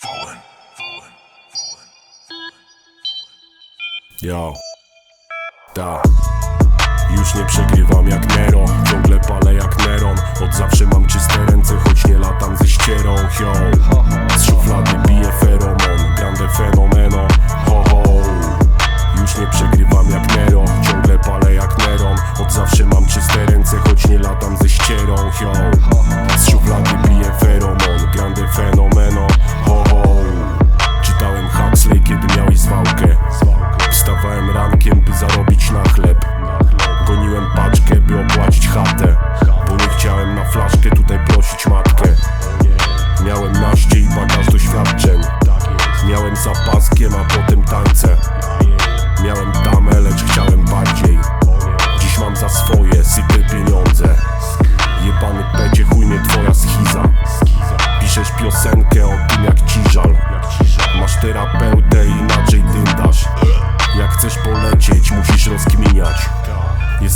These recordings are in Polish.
Fallen, Yo. Da. Już nie przegrywam jak Nero, ciągle palę jak Neron Od zawsze mam czyste ręce, choć nie latam ze ścieżki show.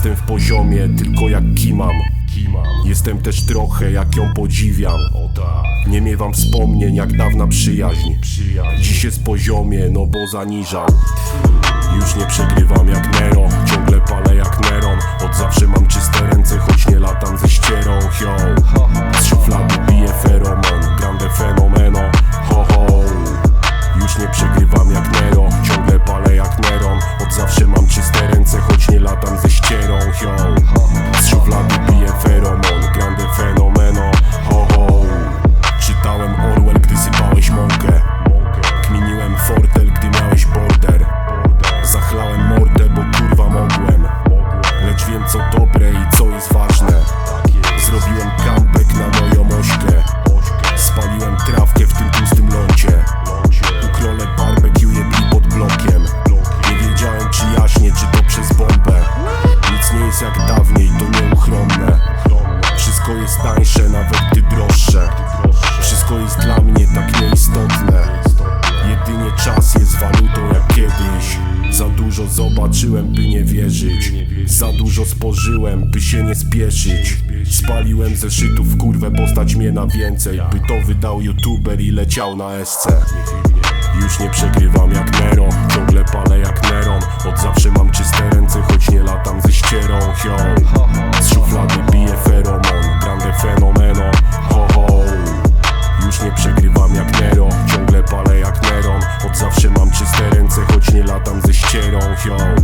Jestem w poziomie, tylko jak kimam. Jestem też trochę jak ją podziwiam. Tak. Nie miewam wspomnień jak dawna przyjaźń. Dziś jest poziomie, no bo zaniżam. Już nie przegrywam jak Nero. Ciągle palę jak Neron. Zobaczyłem, by nie wierzyć. Za dużo spożyłem, by się nie spieszyć. Spaliłem ze szytów kurwę, postać mnie na więcej. By to wydał youtuber i leciał na SC Już nie przegrałem Show.